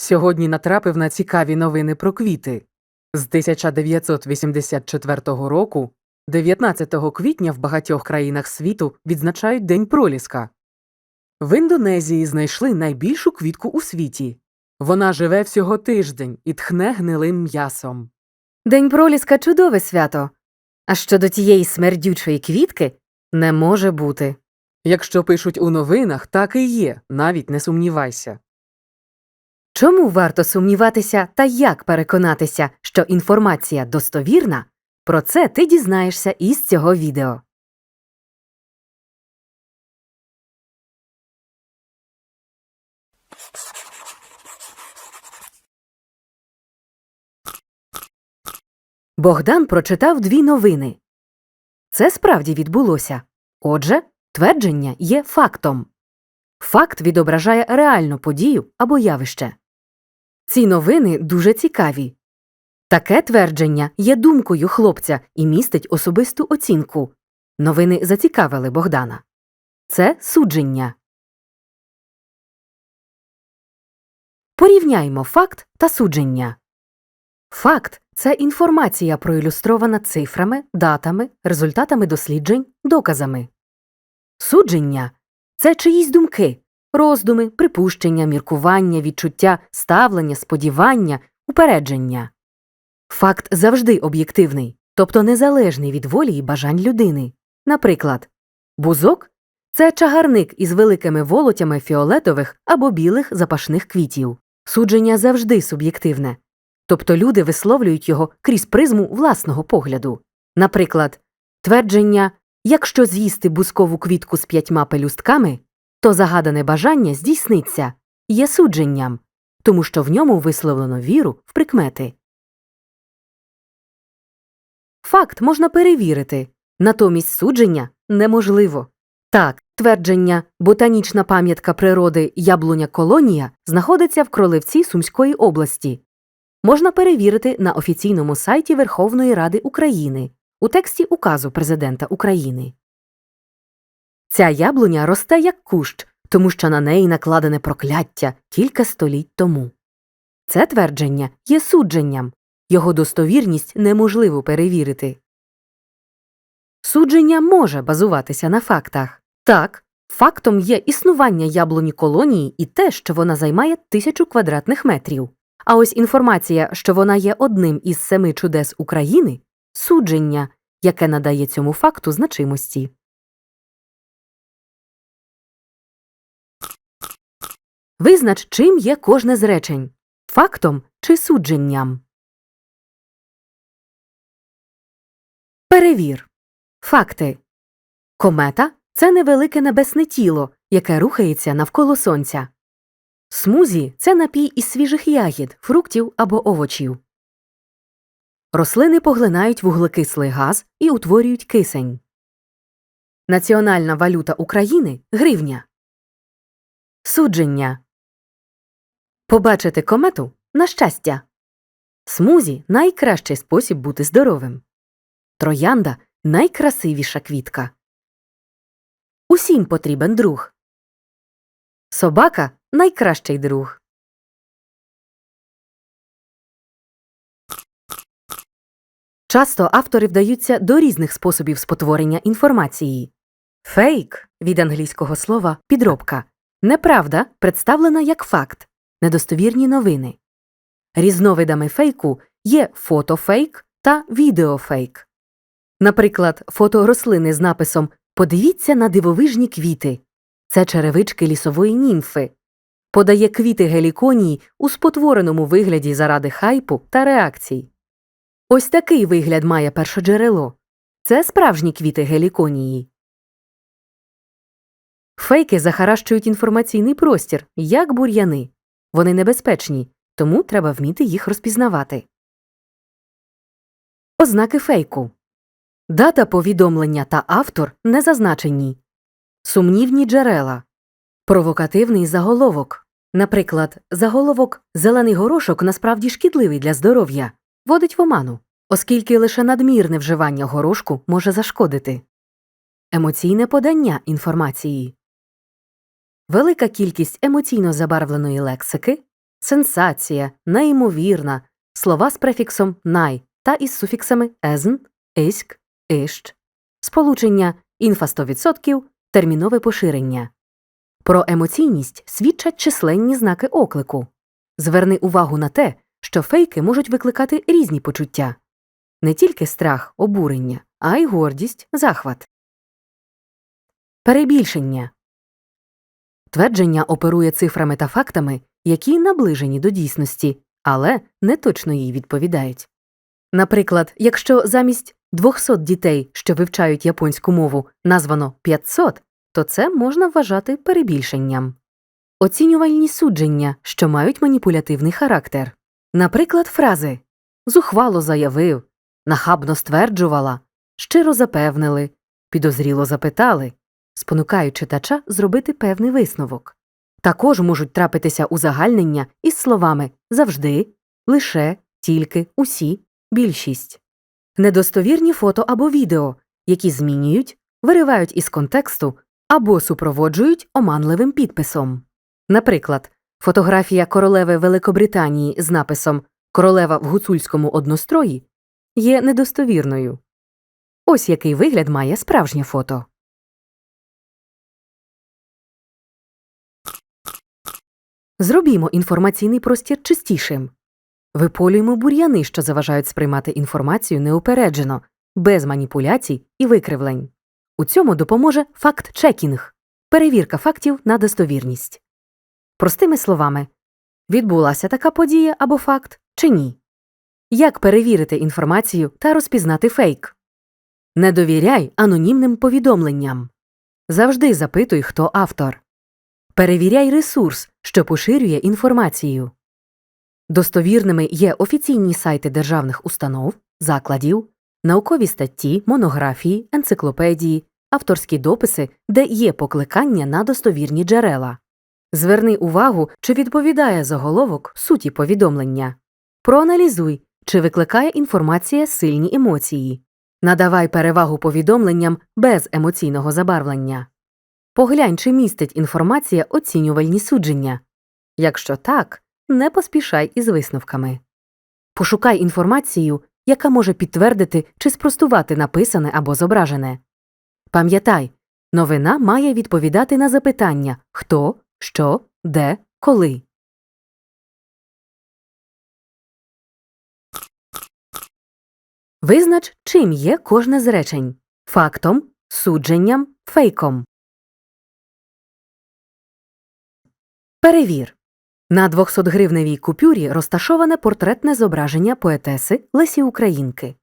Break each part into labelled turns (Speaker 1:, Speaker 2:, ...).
Speaker 1: Сьогодні натрапив на цікаві новини про квіти. З 1984 року, 19 квітня в багатьох країнах світу відзначають День проліска. В Індонезії знайшли найбільшу квітку у світі. Вона живе всього тиждень і тхне гнилим м'ясом.
Speaker 2: День проліска чудове свято. А щодо тієї смердючої квітки не може бути.
Speaker 1: Якщо пишуть у новинах, так і є, навіть не сумнівайся.
Speaker 2: Чому варто сумніватися та як переконатися, що інформація достовірна? Про це ти дізнаєшся із цього відео. Богдан прочитав дві новини. Це справді відбулося. Отже, твердження є фактом. Факт відображає реальну подію або явище. Ці новини дуже цікаві. Таке твердження є думкою хлопця і містить особисту оцінку. Новини зацікавили Богдана. Це судження. Порівняймо факт та судження. Факт це інформація проілюстрована цифрами, датами, результатами досліджень, доказами. Судження це чиїсь думки, роздуми, припущення, міркування, відчуття, ставлення, сподівання, упередження. Факт завжди об'єктивний, тобто незалежний від волі і бажань людини. Наприклад, бузок це чагарник із великими волотями фіолетових або білих запашних квітів. Судження завжди суб'єктивне, тобто люди висловлюють його крізь призму власного погляду. Наприклад, твердження якщо з'їсти бузкову квітку з п'ятьма пелюстками, то загадане бажання здійсниться, є судженням, тому що в ньому висловлено віру в прикмети. Факт можна перевірити, натомість судження неможливо. Так, твердження ботанічна пам'ятка природи яблуня колонія знаходиться в Кроливці Сумської області. Можна перевірити на офіційному сайті Верховної Ради України у тексті указу президента України. Ця яблуня росте як кущ, тому що на неї накладене прокляття кілька століть тому. Це твердження є судженням, його достовірність неможливо перевірити. Судження може базуватися на фактах. Так, фактом є існування яблуні колонії і те, що вона займає тисячу квадратних метрів. А ось інформація, що вона є одним із семи чудес України судження, яке надає цьому факту значимості. Визнач, чим є кожне з речень фактом чи судженням. Перевір. Факти. Комета це невелике небесне тіло, яке рухається навколо сонця. Смузі це напій із свіжих ягід, фруктів або овочів. Рослини поглинають вуглекислий газ і утворюють кисень. Національна валюта України гривня. Судження. Побачити комету на щастя. Смузі найкращий спосіб бути здоровим. Троянда найкрасивіша квітка. Усім потрібен друг. Собака найкращий друг. Часто автори вдаються до різних способів спотворення інформації. Фейк від англійського слова підробка. Неправда представлена як факт. Недостовірні новини. Різновидами фейку є фотофейк та відеофейк. Наприклад, фото рослини з написом Подивіться на дивовижні квіти. Це черевички лісової німфи. Подає квіти геліконії у спотвореному вигляді заради хайпу та реакцій. Ось такий вигляд має першоджерело. Це справжні квіти геліконії. Фейки захаращують інформаційний простір, як бур'яни. Вони небезпечні, тому треба вміти їх розпізнавати. Ознаки фейку Дата повідомлення та автор не зазначені. Сумнівні джерела. Провокативний заголовок. Наприклад, заголовок Зелений горошок насправді шкідливий для здоров'я водить в оману, оскільки лише надмірне вживання горошку може зашкодити. Емоційне подання інформації. Велика кількість емоційно забарвленої лексики, сенсація, неймовірна, слова з префіксом най та із суфіксами езн, иськ, ищ, сполучення інфа 100%, термінове поширення. Про емоційність свідчать численні знаки оклику. Зверни увагу на те, що фейки можуть викликати різні почуття не тільки страх, обурення, а й гордість, захват. Перебільшення твердження оперує цифрами та фактами, які наближені до дійсності, але не точно їй відповідають. Наприклад, якщо замість 200 дітей, що вивчають японську мову, названо 500, то це можна вважати перебільшенням. Оцінювальні судження, що мають маніпулятивний характер. Наприклад, фрази зухвало заявив, нахабно стверджувала, щиро запевнили, підозріло запитали, спонукають читача зробити певний висновок. Також можуть трапитися узагальнення із словами завжди, лише, тільки, усі, більшість. Недостовірні фото або відео, які змінюють, виривають із контексту або супроводжують оманливим підписом. Наприклад, фотографія королеви Великобританії з написом Королева в гуцульському однострої є недостовірною. Ось який вигляд має справжнє фото. Зробімо інформаційний простір чистішим. Виполюємо бур'яни, що заважають сприймати інформацію неупереджено, без маніпуляцій і викривлень. У цьому допоможе факт-чекінг перевірка фактів на достовірність. Простими словами, відбулася така подія або факт чи ні? Як перевірити інформацію та розпізнати фейк? Не довіряй анонімним повідомленням. Завжди запитуй, хто автор. Перевіряй ресурс, що поширює інформацію. Достовірними є офіційні сайти державних установ, закладів, наукові статті, монографії, енциклопедії, авторські дописи, де є покликання на достовірні джерела. Зверни увагу, чи відповідає заголовок суті повідомлення. Проаналізуй, чи викликає інформація сильні емоції. Надавай перевагу повідомленням без емоційного забарвлення. Поглянь, чи містить інформація оцінювальні судження. Якщо так, не поспішай із висновками. Пошукай інформацію, яка може підтвердити чи спростувати написане або зображене. Пам'ятай, новина має відповідати на запитання хто, що, де, коли. Визнач, чим є кожне з речень фактом, судженням, фейком. Перевір. На 200-гривневій купюрі розташоване портретне зображення поетеси Лесі Українки.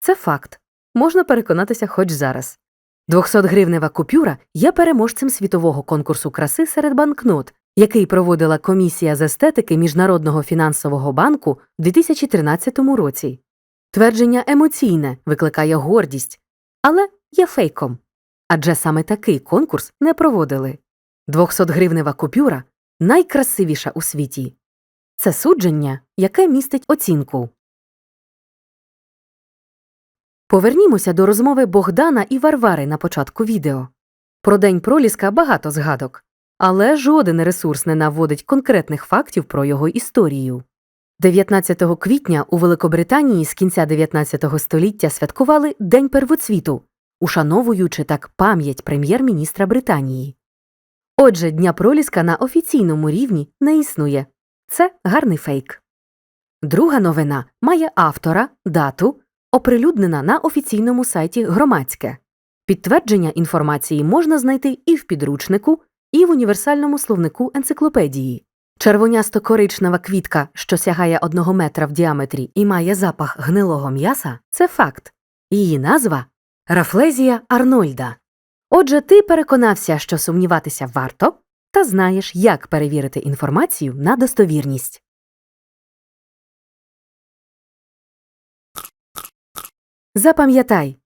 Speaker 2: Це факт. Можна переконатися хоч зараз. 200-гривнева купюра є переможцем світового конкурсу краси серед банкнот, який проводила комісія з естетики Міжнародного фінансового банку в 2013 році. Твердження емоційне викликає гордість, але є фейком. Адже саме такий конкурс не проводили. 200-гривнева купюра найкрасивіша у світі. Це судження, яке містить оцінку. Повернімося до розмови Богдана і Варвари на початку відео. Про день проліска багато згадок, але жоден ресурс не наводить конкретних фактів про його історію. 19 квітня у Великобританії з кінця 19 століття святкували День первоцвіту, ушановуючи так пам'ять прем'єр-міністра Британії. Отже, дня проліска на офіційному рівні не існує. Це гарний фейк. Друга новина має автора, дату, оприлюднена на офіційному сайті Громадське. Підтвердження інформації можна знайти і в підручнику, і в універсальному словнику енциклопедії. Червонясто-коричнева квітка, що сягає одного метра в діаметрі і має запах гнилого м'яса, це факт. Її назва Рафлезія Арнольда. Отже, ти переконався, що сумніватися варто, та знаєш, як перевірити інформацію на достовірність. Запам'ятай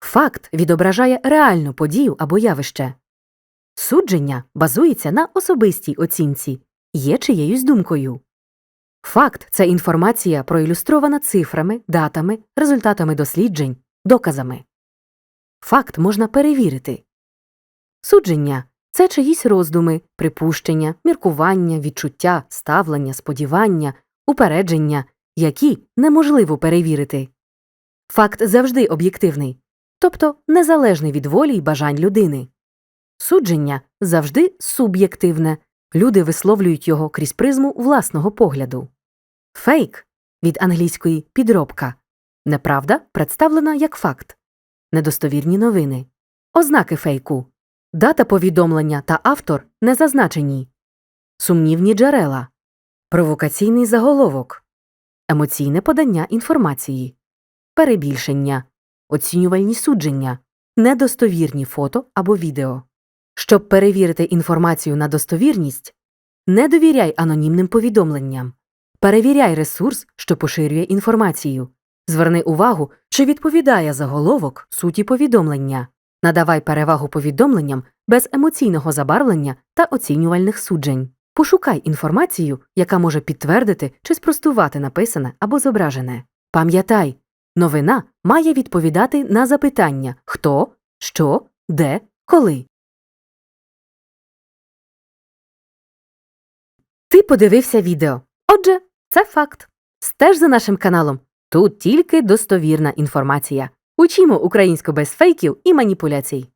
Speaker 2: факт відображає реальну подію або явище. Судження базується на особистій оцінці, є чиєюсь думкою. Факт це інформація проілюстрована цифрами, датами, результатами досліджень, доказами. Факт можна перевірити. Судження Це чиїсь роздуми, припущення, міркування, відчуття, ставлення, сподівання, упередження, які неможливо перевірити. Факт завжди об'єктивний, тобто незалежний від волі й бажань людини. Судження завжди суб'єктивне, люди висловлюють його крізь призму власного погляду. Фейк від англійської підробка неправда представлена як факт, недостовірні новини, ознаки фейку, дата повідомлення та автор не зазначені, сумнівні джерела, провокаційний заголовок, емоційне подання інформації, перебільшення, оцінювальні судження, недостовірні фото або відео. Щоб перевірити інформацію на достовірність, не довіряй анонімним повідомленням. Перевіряй ресурс, що поширює інформацію. Зверни увагу, чи відповідає заголовок суті повідомлення. Надавай перевагу повідомленням без емоційного забарвлення та оцінювальних суджень. Пошукай інформацію, яка може підтвердити чи спростувати написане або зображене. Пам'ятай, новина має відповідати на запитання хто, що, де, коли. Ти подивився відео. Отже, це факт. Стеж за нашим каналом. Тут тільки достовірна інформація. Учімо українську без фейків і маніпуляцій.